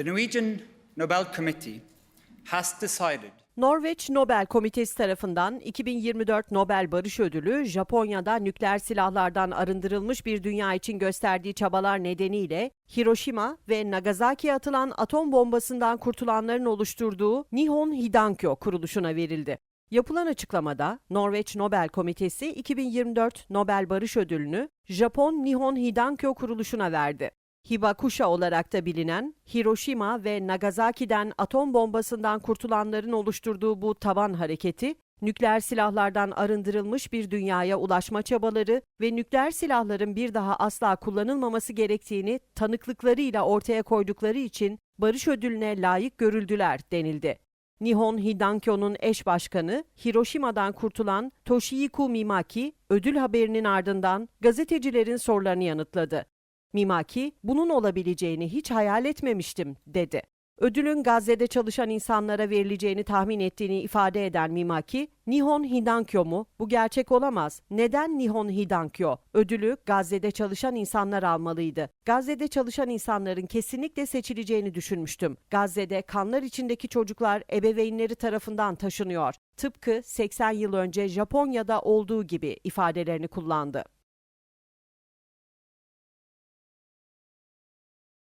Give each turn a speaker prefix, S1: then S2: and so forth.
S1: The Norwegian Nobel Committee has decided
S2: Norveç Nobel Komitesi tarafından 2024 Nobel Barış Ödülü Japonya'da nükleer silahlardan arındırılmış bir dünya için gösterdiği çabalar nedeniyle Hiroşima ve Nagasaki'ye atılan atom bombasından kurtulanların oluşturduğu Nihon Hidankyo kuruluşuna verildi. Yapılan açıklamada Norveç Nobel Komitesi 2024 Nobel Barış Ödülünü Japon Nihon Hidankyo kuruluşuna verdi. Hibakusha olarak da bilinen Hiroşima ve Nagasaki'den atom bombasından kurtulanların oluşturduğu bu taban hareketi, nükleer silahlardan arındırılmış bir dünyaya ulaşma çabaları ve nükleer silahların bir daha asla kullanılmaması gerektiğini tanıklıklarıyla ortaya koydukları için barış ödülüne layık görüldüler denildi. Nihon Hidankyo'nun eş başkanı Hiroşima'dan kurtulan Toshihiko Mimaki ödül haberinin ardından gazetecilerin sorularını yanıtladı. Mimaki, bunun olabileceğini hiç hayal etmemiştim, dedi. Ödülün Gazze'de çalışan insanlara verileceğini tahmin ettiğini ifade eden Mimaki, Nihon Hidankyo mu? Bu gerçek olamaz. Neden Nihon Hidankyo? Ödülü Gazze'de çalışan insanlar almalıydı. Gazze'de çalışan insanların kesinlikle seçileceğini düşünmüştüm. Gazze'de kanlar içindeki çocuklar ebeveynleri tarafından taşınıyor. Tıpkı 80 yıl önce Japonya'da olduğu gibi ifadelerini kullandı.